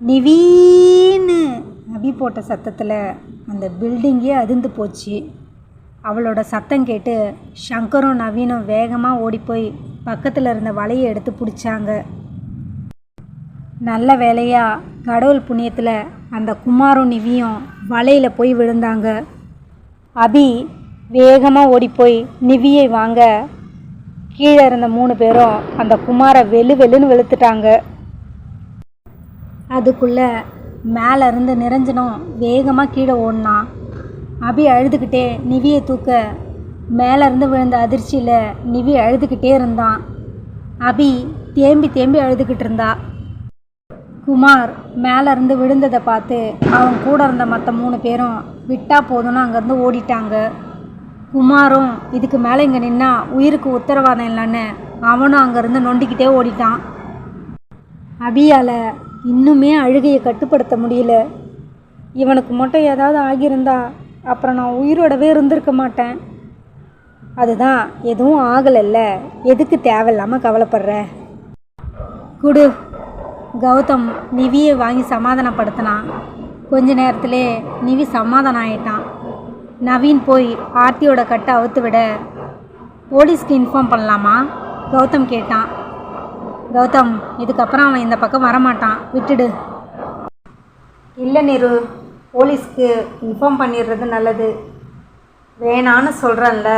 நிவீன்னு அபி போட்ட சத்தத்தில் அந்த பில்டிங்கே அதிர்ந்து போச்சு. அவளோட சத்தம் கேட்டு சங்கரும் நவீனும் வேகமாக ஓடிப்போய் பக்கத்தில் இருந்த வலையை எடுத்து பிடிச்சாங்க. நல்ல வேலையாக கடவுள் புண்ணியத்தில் அந்த குமாரும் நிவியும் வலையில் போய் விழுந்தாங்க. அபி வேகமாக ஓடிப்போய் நிவியை வாங்க கீழே இருந்த மூணு பேரும் அந்த குமாரை வெளு வெளுன்னு வெளுத்துட்டாங்க. அதுக்குள்ளே மேலே இருந்து நிரஞ்சனம் வேகமாக கீழே ஓடினான். அபி அழுதுகிட்டே நிவியை தூக்க மேலேருந்து விழுந்த அதிர்ச்சியில் நிவி அழுதுகிட்டே இருந்தான். அபி தேம்பி தேம்பி அழுதுகிட்டு இருந்தா. குமார் மேலேருந்து விழுந்ததை பார்த்து அவன் கூட இருந்த மற்ற மூணு பேரும் விட்டா போதும்னு அங்கேருந்து ஓடிட்டாங்க. குமாரும் இதுக்கு மேலே இங்கே நின்னா உயிருக்கு உத்தரவாதம் இல்லைன்னு அவனும் அங்கேருந்து நொண்டிக்கிட்டே ஓடிட்டான். அபியால் இன்னுமே அழுகையை கட்டுப்படுத்த முடியல. இவனுக்கு மட்டும் ஏதாவது ஆகியிருந்தா அப்புறம் நான் உயிரோடவே இருந்திருக்க மாட்டேன். அதுதான் எதுவும் ஆகலைல்ல. எதுக்கு தேவையில்லாமல் கவலைப்படுற? குடு. கௌதம் நிவியை வாங்கி சமாதானப்படுத்தினான் கொஞ்ச நேரத்திலே நிவி சமாதானம் ஆயிட்டான். நவீன் போய் ஆர்த்தியோட கட்டை அவுத்து விட போலீஸ்க்கு இன்ஃபார்ம் பண்ணலாமா? கௌதம் கேட்டான். கௌதம் இதுக்கப்புறம் அவன் இந்த பக்கம் வரமாட்டான். விட்டுடு. இல்லை நிரு போலீஸ்க்கு இன்ஃபார்ம் பண்ணிடுறது நல்லது. வேணான்னு சொல்கிறேன்ல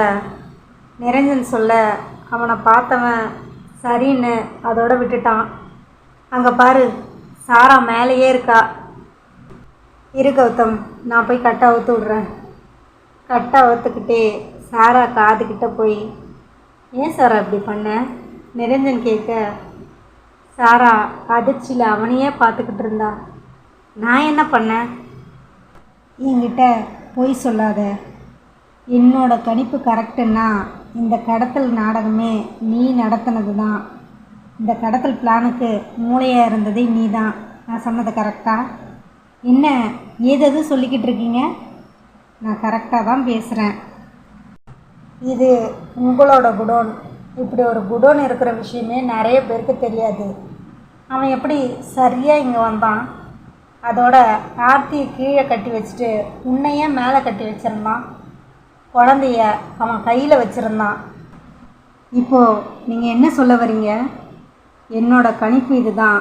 நிரஞ்சன் சொல்ல அவனை பார்த்தவன் சரின்னு அதோட விட்டுட்டான். அங்கே பாரு சாரா மேலேயே இருக்கா. இரு கௌதம் நான் போய் கட்டை அவுத்து விட்றேன். கட்டை அவுத்துக்கிட்டே சாரா காதுக்கிட்ட போய் ஏன் சாரா இப்படி பண்ண? நிரஞ்சன் கேட்க சாரா அதிர்ச்சியில் அவனையே பார்த்துக்கிட்டு இருந்தா. நான் என்ன பண்ணேன் என்கிட்ட பொய் சொல்லாத. என்னோட கணிப்பு கரெக்டுன்னா இந்த கடத்தல் நாடகமே நீ நடத்தினது தான் இந்த கடத்தல் பிளானுக்கு மூளையாக இருந்ததே நீ தான் நான் சொன்னது கரெக்டா? என்ன ஏதது சொல்லிக்கிட்டு இருக்கீங்க? நான் கரெக்டாக தான் பேசுகிறேன் இது உங்களோட குடோன். இப்படி ஒரு குடோன் இருக்கிற விஷயமே நிறைய பேருக்கு தெரியாது. அவன் எப்படி சரியாக இங்கே வந்தான்? அதோட ஆர்த்தியை கீழே கட்டி வச்சுட்டு உன்னையே மேலே கட்டி வச்சிருந்தான். குழந்தைய அவன் கையில் வச்சுருந்தான். இப்போது நீங்கள் என்ன சொல்ல வரீங்க? என்னோட கணிப்பு இதுதான்.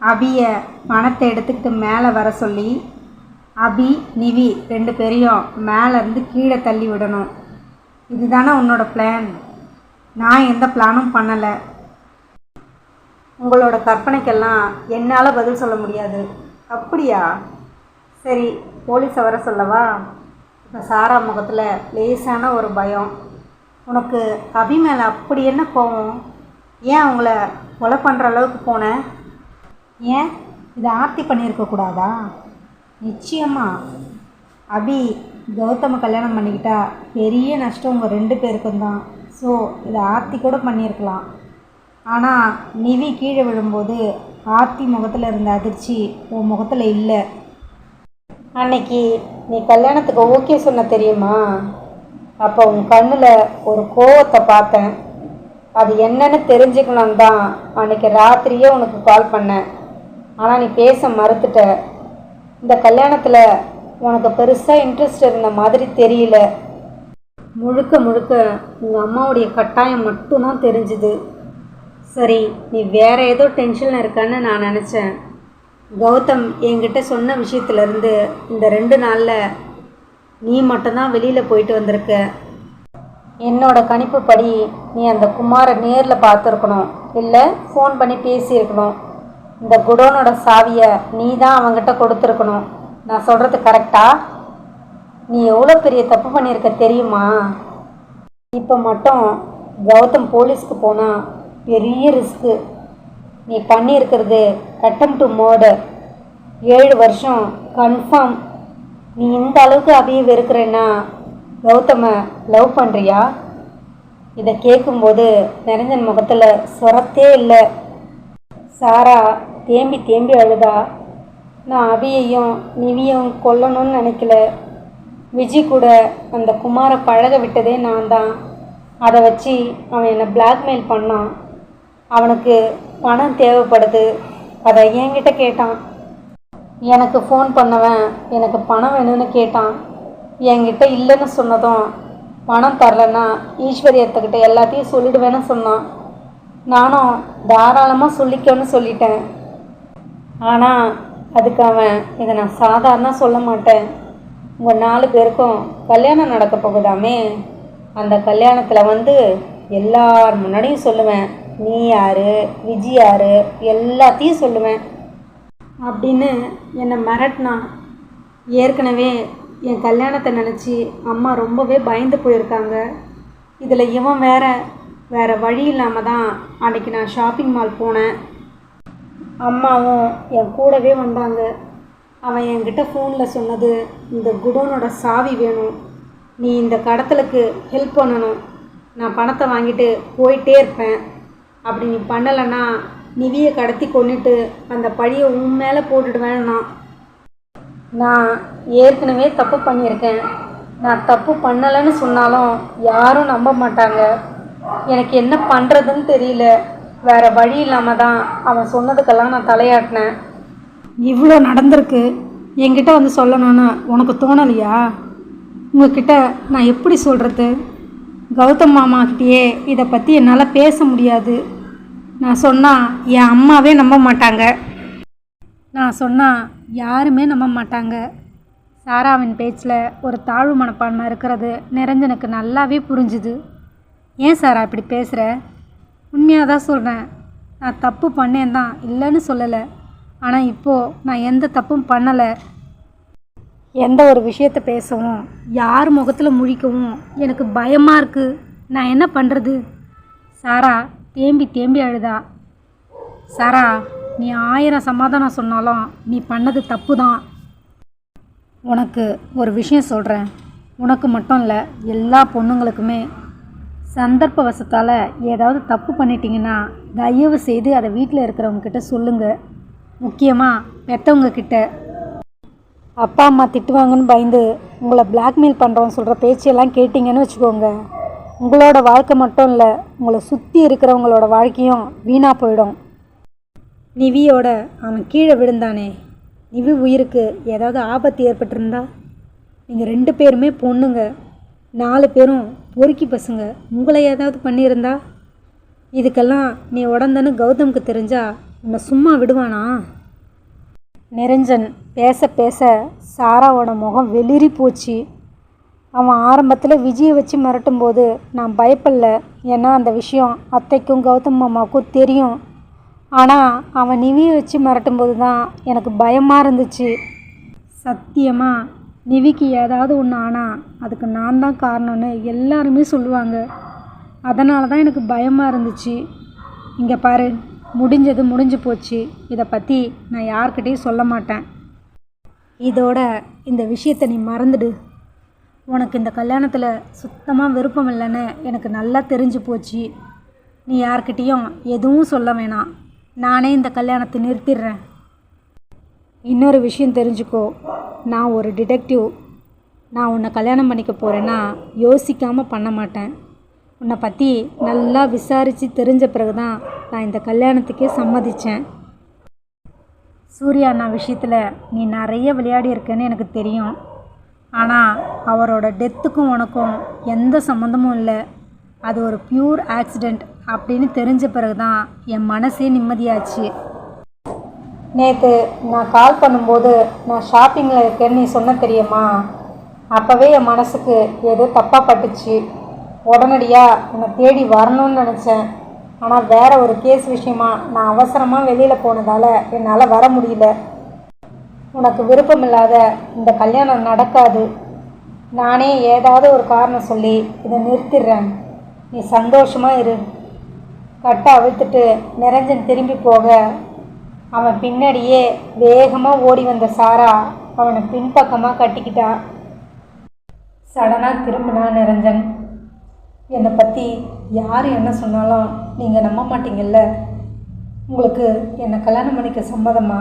அபியை பணத்தை எடுத்துக்கிட்டு மேலே வர சொல்லி அபி நிவி ரெண்டு பேரையும் மேலேருந்து கீழே தள்ளி விடணும். இதுதானே உன்னோட பிளான் நான் எந்த பிளானும் பண்ணலை. உங்களோட கற்பனைக்கெல்லாம் என்னால் பதில் சொல்ல முடியாது. அப்படியா? சரி போலீஸை வர சொல்லவா? இப்போ சாரா முகத்தில் லேசான ஒரு பயம். உனக்கு அபி மேலே அப்படி என்ன கோவம்? ஏன் அவங்கள கொலை பண்ணுற அளவுக்கு போனேன் ஏன்? இதை ஆர்த்தி பண்ணியிருக்க கூடாதா? நிச்சயமா. அபி கௌதம கல்யாணம் பண்ணிக்கிட்டா பெரிய நஷ்டம் உங்கள் ரெண்டு பேருக்கும் தான். ஸோ இதை ஆர்த்தி கூட பண்ணியிருக்கலாம். ஆனால் நிவி கீழே விழும்போது ஆர்த்தி முகத்தில் இருந்த அதிர்ச்சி உன் முகத்தில் இல்லை. அன்னைக்கு நீ கல்யாணத்துக்கு ஓகே சொன்ன தெரியுமா? அப்போ உன் கண்ணில் ஒரு கோவத்தை பார்த்தேன். அது என்னன்னு தெரிஞ்சுக்கணும் தான் அன்னைக்கு ராத்திரியே உனக்கு கால் பண்ணேன். ஆனால் நீ பேச மறுத்துட்ட. இந்த கல்யாணத்தில் உனக்கு பெருசாக இன்ட்ரெஸ்ட் இருந்த மாதிரி தெரியல. முழுக்க முழுக்க உங்கள் அம்மாவுடைய கட்டாயம் மட்டும்தான் தெரிஞ்சுது. சரி நீ வேறு ஏதோ டென்ஷனில் இருக்கான்னு நான் நினச்சேன். கௌதம் என்கிட்ட சொன்ன விஷயத்துலேருந்து இந்த ரெண்டு நாளில் நீ மட்டும்தான் வெளியில் போயிட்டு வந்திருக்க. என்னோட கணிப்புப்படி நீ அந்த குமாரை நேரில் பார்த்துருக்கணும். இல்லை ஃபோன் பண்ணி பேசியிருக்கணும். இந்த குடோனோட சாவியை நீ தான் அவங்ககிட்ட கொடுத்துருக்கணும். நான் சொல்கிறது கரெக்டாக நீ எவ்வளோ பெரிய தப்பு பண்ணியிருக்க தெரியுமா? இப்போ மட்டும் கௌதம் போலீஸ்க்கு போனால் பெரிய ரிஸ்க்கு. நீ பண்ணியிருக்கிறது கட்டம் டு மர்டர் ஏழு வருஷம் கன்ஃபார்ம் நீ இந்த அளவுக்கு அபியை வெறுக்கிறேன்னா கௌதம லவ் பண்ணுறியா இதை கேட்கும்போது நிரஞ்சன் முகத்தில் சொரத்தே இல்லை. சாரா தேம்பி தேம்பி அழுதா நான் அபியையும் நிவியும் கொல்லணும்னு நினைக்கல. விஜய் கூட அந்த குமாரை பழக விட்டதே நான் தான் அதை வச்சு அவன் என்னை பிளாக்மெயில் பண்ணான். அவனுக்கு பணம் தேவைப்படுது. அதை என்கிட்ட கேட்டான். எனக்கு ஃபோன் பண்ணவன் எனக்கு பணம் வேணும்னு கேட்டான். என்கிட்ட இல்லைன்னு சொன்னதும் பணம் தரலன்னா ஈஸ்வரியத்துக்கிட்ட எல்லாத்தையும் சொல்லிடுவேன்னு சொன்னான். நானும் தாராளமாக சொல்லிக்கன்னு சொல்லிட்டேன். ஆனால் அதுக்கு அவன் இதை நான் சாதாரண சொல்ல மாட்டேன். உங்கள் நாலு பேருக்கும் கல்யாணம் நடக்க போகுதாமே? அந்த கல்யாணத்தில் வந்து எல்லார் முன்னாடியும் சொல்லுவேன். நீ யாரு? விஜி யாரு? எல்லாத்தையும் சொல்லுவேன். அப்படின்னு என்னை மிரட்டினா ஏற்கனவே என் கல்யாணத்தை நினச்சி அம்மா ரொம்பவே பயந்து போயிருக்காங்க. இதில் இவன் வேற வேறு வழி இல்லாமல் தான் அன்னைக்கு நான் ஷாப்பிங் மால் போனேன். அம்மாவும் என் கூடவே வந்தாங்க. அவன் என்கிட்ட ஃபோனில் சொன்னது இந்த குடோனோட சாவி வேணும். நீ இந்த கடத்தலுக்கு ஹெல்ப் பண்ணணும். நான் பணத்தை வாங்கிட்டு போயிட்டே இருப்பேன். அப்படி நீ பண்ணலைன்னா நிவியை கடத்தி கொண்டுட்டு அந்த பழியை உன் மேலே போட்டுடுவேன்னா நான். ஏற்கனவே தப்பு பண்ணியிருக்கேன். நான் தப்பு பண்ணலைன்னு சொன்னாலும் யாரும் நம்ப மாட்டாங்க. எனக்கு என்ன பண்ணுறதுன்னு தெரியல. வேறு வழி இல்லாமல் தான் அவன் சொன்னதுக்கெல்லாம் நான் தலையாட்டினேன். இவ்வளோ நடந்திருக்கு. என்கிட்ட வந்து சொல்லணும்னு உனக்கு தோணலையா? உங்ககிட்ட நான் எப்படி சொல்கிறது கௌதம் மாமாக்கிட்டேயே இதை பற்றி என்னால் பேச முடியாது. நான் சொன்னால் என் அம்மாவே நம்ப மாட்டாங்க. நான் சொன்னால் யாருமே நம்ப மாட்டாங்க. சாராவின் பேச்சில் ஒரு தாழ்வு மனப்பான்மை இருக்கிறது நிரஞ்சனுக்கு நல்லாவே புரிஞ்சுது. ஏன் சாரா இப்படி பேசுகிற உண்மையாக தான் சொல்கிறேன் நான் தப்பு பண்ணேன் தான் இல்லைன்னு சொல்லலை. ஆனால் இப்போது நான் எந்த தப்பும் பண்ணலை. எந்த ஒரு விஷயத்தை பேசவும் யார் முகத்தில் முழிக்கவும் எனக்கு பயமாக இருக்குது நான் என்ன பண்ணுறது சாரா தேம்பி தேம்பி அழுதா. சாரா நீ ஆயிரம் சமாதானம் சொன்னாலும் நீ பண்ணது தப்பு தான் உனக்கு ஒரு விஷயம் சொல்கிறேன் உனக்கு மட்டும் இல்லை எல்லா பொண்ணுங்களுக்குமே. சந்தர்ப்பவசத்தால் ஏதாவது தப்பு பண்ணிட்டீங்கன்னா தயவு செய்து அதை வீட்டில் இருக்கிறவங்கக்கிட்ட சொல்லுங்கள் முக்கியமாக பெற்றவங்க கிட்ட. அப்பா அம்மா திட்டுவாங்கன்னு பயந்து உங்களை பிளாக்மெயில் பண்ணுறோன்னு சொல்கிற பேச்செல்லாம் கேட்டிங்கன்னு வச்சுக்கோங்க. உங்களோட வாழ்க்கை மட்டும் இல்லை உங்களை சுற்றி இருக்கிறவங்களோட வாழ்க்கையும் வீணாக போயிடும். நிவியோட அவன் கீழே விழுந்தானே. நிவி உயிருக்கு ஏதாவது ஆபத்து ஏற்பட்டிருந்தா? நீங்கள் ரெண்டு பேருமே பொண்ணுங்க. நாலு பேரும் பொறுக்கி பசங்க. உங்களை ஏதாவது பண்ணியிருந்தா? இதுக்கெல்லாம் நீ உடந்தன்னு கௌதமுக்கு தெரிஞ்சால் உன்னை சும்மா விடுவானா? நிரஞ்சன் பேச பேச சாராவோட முகம் வெளிரி போச்சு. அவன் ஆரம்பத்தில் விஜயை வச்சு மிரட்டும்போது நான் பயப்படல. ஏன்னா அந்த விஷயம் அத்தைக்கும் கௌதம் மாமாவுக்கும் தெரியும். ஆனால் அவன் நிவியை வச்சு மிரட்டும்போது தான் எனக்கு பயமாக இருந்துச்சு. சத்தியமாக நிவிக்கு ஏதாவது ஒன்று ஆனால் அதுக்கு நான் தான் காரணம்னு எல்லாருமே சொல்லுவாங்க. அதனால தான் எனக்கு பயமாக இருந்துச்சு. இங்கே பாரு. முடிஞ்சது முடிஞ்சு போச்சு. இதை பற்றி நான் யார்கிட்டயும் சொல்ல மாட்டேன். இதோட இந்த விஷயத்தை நீ மறந்துடு. உனக்கு இந்த கல்யாணத்தில் சுத்தமாக விருப்பம் இல்லைன்னு எனக்கு நல்லா தெரிஞ்சு போச்சு. நீ யார்கிட்டேயும் எதுவும் சொல்ல வேணாம். நானே இந்த கல்யாணத்தை நிறுத்திடுறேன். இன்னொரு விஷயம் தெரிஞ்சுக்கோ. நான் ஒரு டிடெக்டிவ் நான் உன்னை கல்யாணம் பண்ணிக்க போகிறேன்னா யோசிக்காமல் பண்ண மாட்டேன். உன்னை பற்றி நல்லா விசாரித்து தெரிஞ்ச பிறகு தான் நான் இந்த கல்யாணத்துக்கே சம்மதித்தேன் சூர்யா அண்ணா விஷயத்தில் நீ நிறைய விளையாடி இருக்கேன்னு எனக்கு தெரியும். ஆனால் அவரோட டெத்துக்கும் உனக்கும் எந்த சம்மந்தமும் இல்லை. அது ஒரு பியூர் ஆக்சிடெண்ட் அப்படின்னு தெரிஞ்ச பிறகு தான் என் மனசே நிம்மதியாச்சு. நேற்று நான் கால் பண்ணும்போது நான் ஷாப்பிங்கில் இருக்கேன்னு நீ சொன்ன தெரியுமா? அப்போவே என் மனசுக்கு ஏதோ தப்பாக பட்டுச்சு. உடனடியாக உன்னை தேடி வரணும்னு நினச்சேன். ஆனால் வேற ஒரு கேஸ் விஷயமா நான் அவசரமாக வெளியில் போனதால் என்னால் வர முடியல. உனக்கு விருப்பமில்லாத இந்த கல்யாணம் நடக்காது. நானே ஏதாவது ஒரு காரணம் சொல்லி இதை நிறுத்திடுறேன். நீ சந்தோஷமாக இரு. கட்டை அவிழ்த்துட்டு நிரஞ்சன் திரும்பி போக அவன் பின்னாடியே வேகமாக ஓடி வந்த சாரா அவனை பின்பக்கமாக கட்டிக்கிட்டா. சடனாக திரும்பினா நிரஞ்சன் என்னை பற்றி யார் என்ன சொன்னாலும் நீங்கள் நம்ப மாட்டீங்கல்ல? உங்களுக்கு என்னை கல்யாணம் பண்ணிக்க சம்மதமா?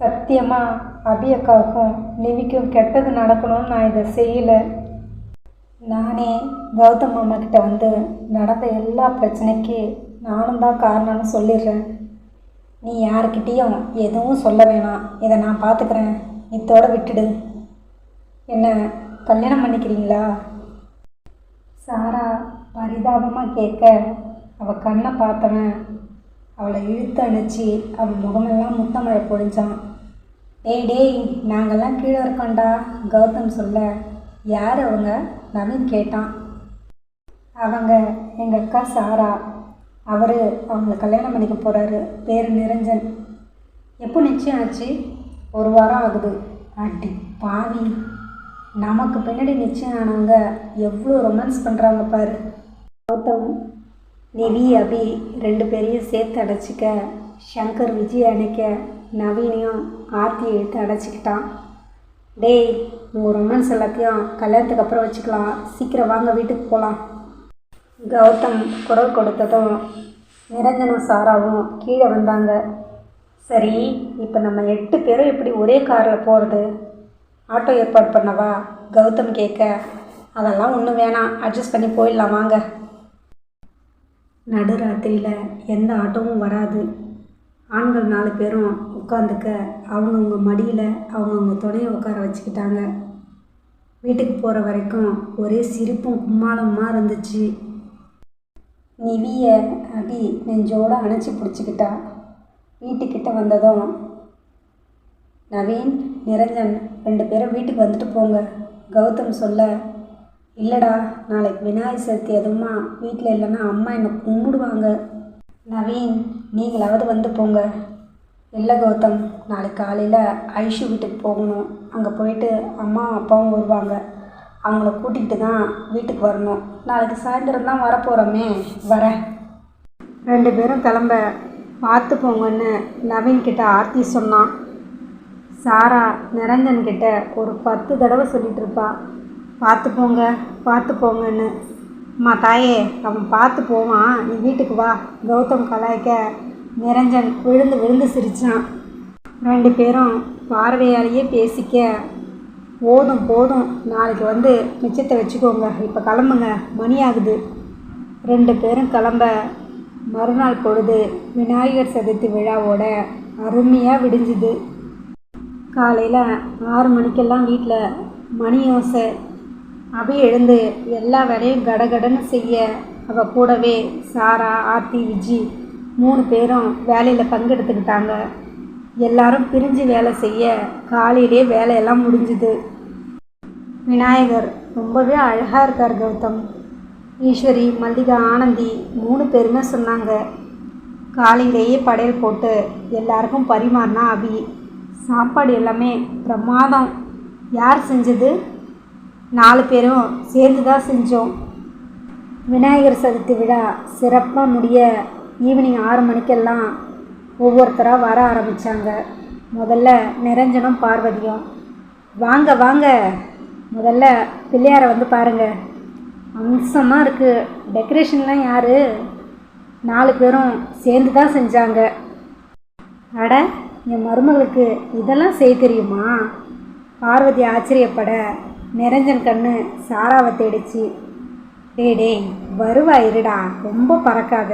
சத்தியமாக அபி அக்காவுக்கும் நிவிக்கும் கெட்டது நடக்கணும்னு நான் இதை செய்யலை. நானே கௌதம் மாமா கிட்ட வந்து நடந்த எல்லா பிரச்சனைக்கு நானும் தான் காரணம்னு சொல்லிடுறேன். நீ யாருக்கிட்டேயும் எதுவும் சொல்ல வேணாம். இதை நான் பார்த்துக்கிறேன் இத்தோடு விட்டுடு. என்ன கல்யாணம் பண்ணிக்கிறீங்களா? சாரா பரிதாபமாக கேட்க அவள் கண்ணை பார்த்தவன் அவளை இழுத்து அணைச்சி அவள் முகமெல்லாம் முத்தமழை பொழிஞ்சான். டேய் டேய் நாங்கள்லாம் கீழே இருக்கோண்டா கௌதம் சொல்ல. யார் அவங்க? நவீன் கேட்டான். அவங்க எங்கள் அக்கா சாரா. அவர் அவங்கள கல்யாணம் பண்ணிக்க போகிறாரு பேர் நிரஞ்சன். எப்போ நிச்சயம் ஆச்சு? ஒரு வாரம் ஆகுது. அடி பாவி. நமக்கு பின்னாடி நிச்சயம் ஆனவங்க எவ்வளோ ரொமான்ஸ் பண்ணுறாங்க பாரு. கௌதம் நிவி அபி ரெண்டு பேரையும் சேர்த்து அடைச்சிக்க சங்கர் விஜய் அணைக்க நவீனையும் ஆர்த்தியை எடுத்து அடைச்சிக்கிட்டான். டேய் உங்கள் ரொமான்ஸ் எல்லாத்தையும் கல்யாணத்துக்கு அப்புறம் வச்சுக்கலாம். சீக்கிரம் வாங்க வீட்டுக்கு போகலாம் கௌதம் குரல் கொடுத்ததும் நிரஞ்சனும் சாராவும் கீழே வந்தாங்க. சரி இப்போ நம்ம எட்டு பேரும் எப்படி ஒரே காரில் போகிறது ஆட்டோ ஏற்பாடு பண்ணவா? கௌதம் கேட்க அதெல்லாம் ஒன்றும் வேணாம். அட்ஜஸ்ட் பண்ணி போயிடலாம். வாங்க. நடுராத்திரியில் எந்த ஆட்டோவும் வராது. ஆண்கள் நாலு பேரும் உட்காந்துக்க அவங்கவுங்க மடியில் அவங்கவுங்க துணையை உட்கார வச்சுக்கிட்டாங்க. வீட்டுக்கு போகிற வரைக்கும் ஒரே சிரிப்பும் கும்மாளமாக இருந்துச்சு. நிவிய அபி நெஞ்சோடு அணைச்சி பிடிச்சிக்கிட்டா. வீட்டுக்கிட்ட வந்ததும் நவீன் நிரஞ்சன் ரெண்டு பேரும் வீட்டுக்கு வந்துட்டு போங்க. கௌதம் சொல்ல இல்லைடா நாளைக்கு விநாயகர் சதுர்த்தி எதுவுமா? வீட்டில் இல்லைன்னா அம்மா என்னை கும்பிடுவாங்க. நவீன் நீங்களாவது வந்து போங்க. இல்லை கௌதம் நாளைக்கு காலையில் ஐஷு வீட்டுக்கு போகணும். அங்கே போயிட்டு அம்மாவும் அப்பாவும் வருவாங்க. அவங்கள கூட்டிகிட்டு தான் வீட்டுக்கு வரணும். நாளைக்கு சாயந்தரம் தான் வரப்போகிறோமே வரேன். ரெண்டு பேரும் கிளம்ப பார்த்து போங்கன்னு நவீன்கிட்ட ஆர்த்தி சொன்னான். சாரா நிரஞ்சன்கிட்ட ஒரு பத்து தடவை சொல்லிட்டு இருப்பா. பார்த்து போங்க பார்த்து போங்கன்னு. அம்மா தாயே அவன் பார்த்து போவான். நீ வீட்டுக்கு வா. கௌதம் கலாய்க்க நிரஞ்சன் விழுந்து விழுந்து சிரித்தான் ரெண்டு பேரும் பார்வையாலேயே பேசிக்க போதும் போதும். நாளைக்கு வந்து மிச்சத்தை வச்சுக்கோங்க. இப்போ கிளம்புங்க. மணி ஆகுது. ரெண்டு பேரும் கிளம்ப மறுநாள் பொழுது விநாயகர் சதுர்த்தி விழாவோட அருமையாக விடிஞ்சுது. காலையில் ஆறு மணிக்கெல்லாம் வீட்டில் மணி யோசை அபி எழுந்து எல்லா வேலையும் கடகடன்னு செய்ய அவ கூடவே சாரா ஆர்த்தி விஜி மூணு பேரும் வேலையில் பங்கெடுத்துக்கிட்டாங்க. எல்லாரும் பிரிஞ்சு வேலை செய்ய காலையிலே வேலையெல்லாம் முடிஞ்சுது. விநாயகர் ரொம்பவே அழகாக இருக்கார் கௌதம். ஈஸ்வரி மல்லிகா ஆனந்தி மூணு பேருமே சொன்னாங்க. காலையிலேயே படையல் போட்டு எல்லாருக்கும் பரிமாறினா அபி. சாப்பாடு எல்லாமே பிரமாதம். யார் செஞ்சது? நாலு பேரும் சேர்ந்து தான் செஞ்சோம். விநாயகர் சதுர்த்தி விழா சிறப்பாக முடிய ஈவினிங் ஆறு மணிக்கெல்லாம் ஒவ்வொருத்தராக வர ஆரம்பித்தாங்க முதல்ல நிரஞ்சனும் பார்வதியும். வாங்க வாங்க. முதல்ல பிள்ளையாரை வந்து பாருங்கள் அம்சமாக இருக்குது டெக்கரேஷன்லாம் யார்? நாலு பேரும் சேர்ந்து தான் செஞ்சாங்க. அட என் மருமகளுக்கு இதெல்லாம் செய்ய தெரியுமா பார்வதி ஆச்சரியப்பட. நிரஞ்சன் கண்ணு சாராவை தேடிச்சு டே டேய் வருவா இருடா ரொம்ப பறக்காத.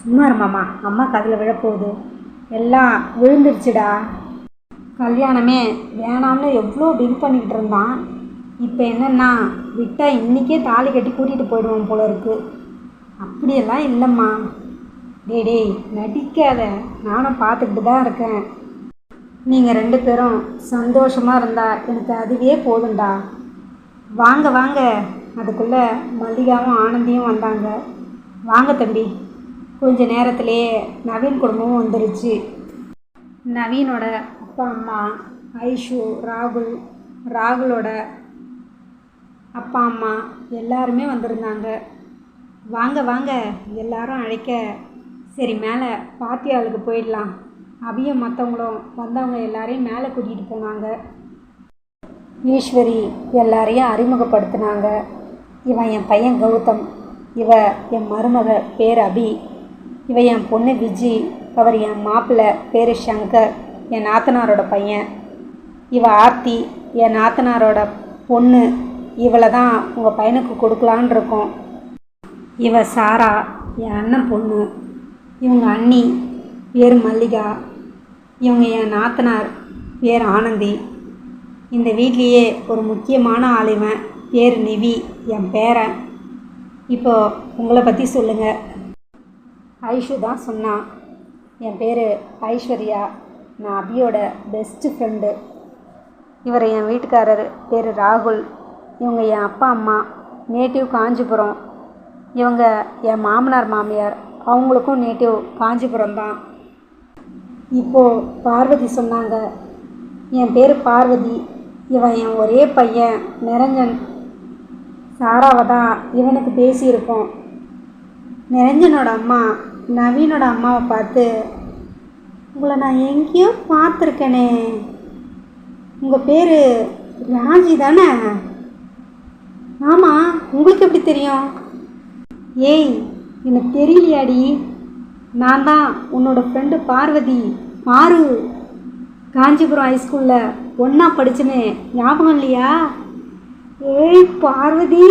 சும்மா இருமாம்மா அம்மா கதில் விழப்போகுது. எல்லாம் விழுந்துருச்சுடா. கல்யாணமே வேணாம்னு எவ்வளோ டில் பண்ணிக்கிட்டு இருந்தான். இப்போ என்னென்னா விட்டால் இன்றைக்கே தாலி கட்டி கூட்டிகிட்டு போயிடுவோம் போல இருக்குது அப்படியெல்லாம் இல்லைம்மா. டேய் டேய் நடிக்காத. நானும் பார்த்துக்கிட்டு தான் இருக்கேன். நீங்கள் ரெண்டு பேரும் சந்தோஷமாக இருந்தால் எனக்கு அதுவே போதும்டா. வாங்க வாங்க. அதுக்குள்ளே மல்லிகாவும் ஆனந்தியும் வந்தாங்க. வாங்க தம்பி. கொஞ்ச நேரத்திலேயே நவீன் குடும்பமும் வந்துருச்சு. நவீனோட அப்பா அம்மா ஐஷு ராகுல் ராகுலோட அப்பா அம்மா எல்லாருமே வந்திருந்தாங்க. வாங்க வாங்க. எல்லாரும் அழைக்க சரி மேலே பாத்தி ஆளுக்கு போயிடலாம். அபியும் மற்றவங்களும் வந்தவங்க எல்லாரையும் மேலே கூட்டிகிட்டு போனாங்க. ஈஸ்வரி எல்லாரையும் அறிமுகப்படுத்தினாங்க. இவன் என் பையன் கௌதம் இவ என் மருமக பேர் அபி இவ என் பொண்ணு விஜி அவர் என் மாப்பிள்ளை பேர் சங்கர் என் நாத்தனாரோட பையன். இவ ஆர்த்தி என் நாத்தனாரோட பொண்ணு இவளை தான் உங்கள் பையனுக்கு கொடுக்கலான் இருக்கோம். இவ சாரா என் அண்ணன் பொண்ணு. இவங்க அண்ணி பேர் மல்லிகா இவங்க என் நாத்தனார் பேர் ஆனந்தி. இந்த வீட்லேயே ஒரு முக்கியமான ஆள் இவன் பேர் நிவி என் பேரன். இப்போ உங்களை பற்றி சொல்லுங்கள் ஐஷு தான் சொன்னான் என் பேர் ஐஸ்வர்யா நான் அபியோட பெஸ்ட்டு ஃப்ரெண்டு இவர் என் வீட்டுக்காரர் பேர் ராகுல். இவங்க என் அப்பா அம்மா நேட்டிவ் காஞ்சிபுரம். இவங்க என் மாமனார் மாமியார். அவங்களுக்கும் நேட்டிவ் காஞ்சிபுரம் தான். இப்போது பார்வதி சொன்னாங்க என் பேர் பார்வதி. இவன் என் ஒரே பையன் நிரஞ்சன். சாராவை தான் இவனுக்கு பேசியிருக்கோம் நிரஞ்சனோட அம்மா நவீனோட அம்மாவை பார்த்து உங்களை நான் எங்கேயோ பார்த்துருக்கேனே. உங்கள் பேர் ராஜி தானே? ஆமாம் உங்களுக்கு எப்படி தெரியும்? ஏய் எனக்கு தெரியலையாடி. நான் தான் உன்னோட ஃப்ரெண்டு பார்வதி. மாறு. காஞ்சிபுரம் ஹைஸ்கூலில் ஒன்றா படிச்சுன்னு ஞாபகம் இல்லையா? ஏய் பார்வதி.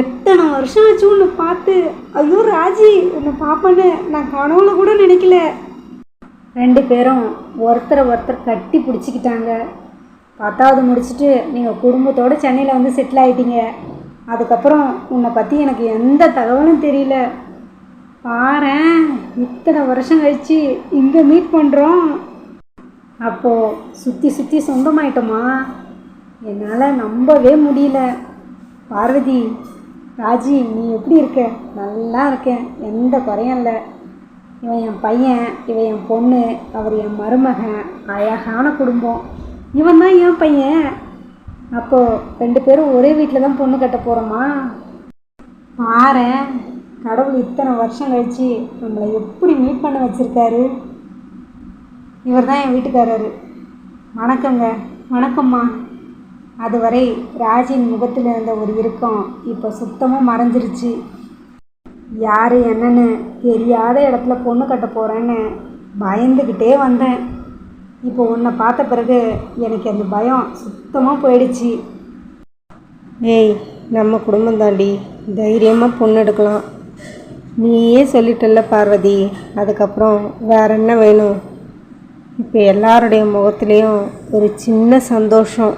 எத்தனை வருஷம் ஆச்சு உன்னை பார்த்து? ஐயோ ராஜி உன்னை பார்ப்பேன்னு நான் கனவுல கூட நினைக்கல. ரெண்டு பேரும் ஒருத்தரை ஒருத்தர் கட்டி பிடிச்சிக்கிட்டாங்க. பத்தாவது முடிச்சுட்டு நீங்கள் குடும்பத்தோடு சென்னையில் வந்து செட்டில் ஆகிட்டீங்க அதுக்கப்புறம் உன்னை பற்றி எனக்கு எந்த தகவலும் தெரியல. பாரேன் இத்தனை வருஷம் கழிச்சு இங்கே மீட் பண்ணுறோம் அப்போது சுற்றி சுற்றி சொந்தமாயிட்டோமா? என்னால் நம்பவே முடியல. பார்வதி ராஜி நீ எப்படி இருக்க? நல்லா இருக்கேன். எந்த குறையும் இல்லை. இவன் என் பையன் இவன் என் பொண்ணு அவர் என் மருமகன் அழகான குடும்பம். இவன் தான் என் பையன். அப்போது ரெண்டு பேரும் ஒரே வீட்டில் தான் பொண்ணு கட்ட போகிறோமா பாரேன் கடவுள் இத்தனை வருஷம் கழிச்சு நம்மளை எப்படி மீட் பண்ண வச்சுருக்காரு? இவர் தான் என் வீட்டுக்காரரு. வணக்கங்க. வணக்கம்மா. அதுவரை ராஜின் முகத்தில் இருந்த ஒரு இறுக்கம் இப்போ சுத்தமாக மறைஞ்சிருச்சு. யார் என்னன்னு தெரியாத இடத்துல பொண்ணு கட்ட போகிறேன்னு பயந்துக்கிட்டே வந்தேன். இப்போ உன்னை பார்த்த பிறகு எனக்கு அந்த பயம் சுத்தமாக போயிடுச்சு. ஏய் நம்ம குடும்பம் தாண்டி தைரியமாக பொண்ணு எடுக்கலாம். நீயே சொல்லிட்டல்ல பார்வதி அதுக்கப்புறம் வேற என்ன வேணும்? இப்போ எல்லாருடைய முகத்துலேயும் ஒரு சின்ன சந்தோஷம்.